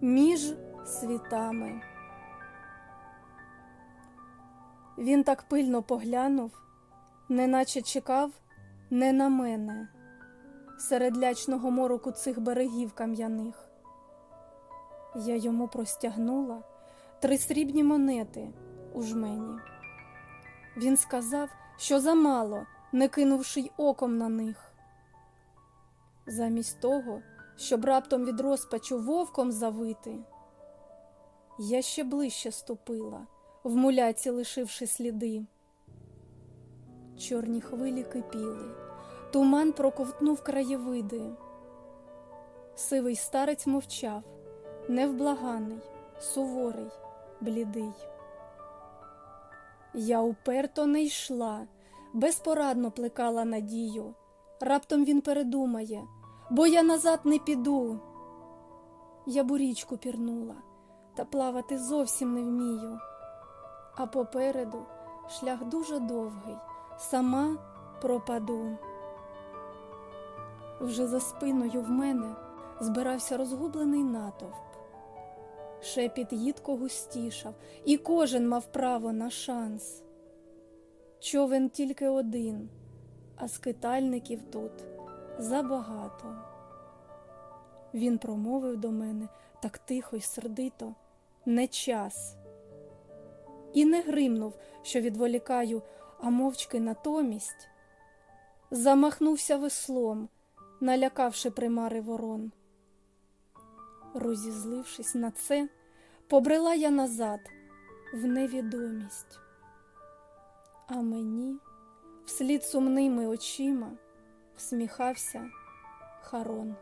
між світами. Він так пильно поглянув, неначе чекав не на мене, серед лячного мороку цих берегів кам'яних. Я йому простягнула три срібні монети у жмені. Він сказав, що замало, не кинувши й оком на них. Замість того, щоб раптом від розпачу вовком завити, я ще ближче ступила, в муляці лишивши сліди. Чорні хвилі кипіли, туман проковтнув краєвиди. Сивий старець мовчав, невблаганий, суворий, блідий. Я уперто не йшла, безпорадно плекала надію. Раптом він передумає, бо я назад не піду. Я бурічку пірнула, та плавати зовсім не вмію. А попереду шлях дуже довгий, сама пропаду. Вже за спиною в мене збирався розгублений натовп. Шепіт їдко густішав, і кожен мав право на шанс. Човен тільки один, а скитальників тут забагато. Він промовив до мене так тихо й сердито не час. І не гримнув, що відволікаю, а мовчки натомість замахнувся веслом, налякавши примари ворон. Розізлившись на це, побрела я назад в невідомість. А мені вслід сумними очима всміхався Харон.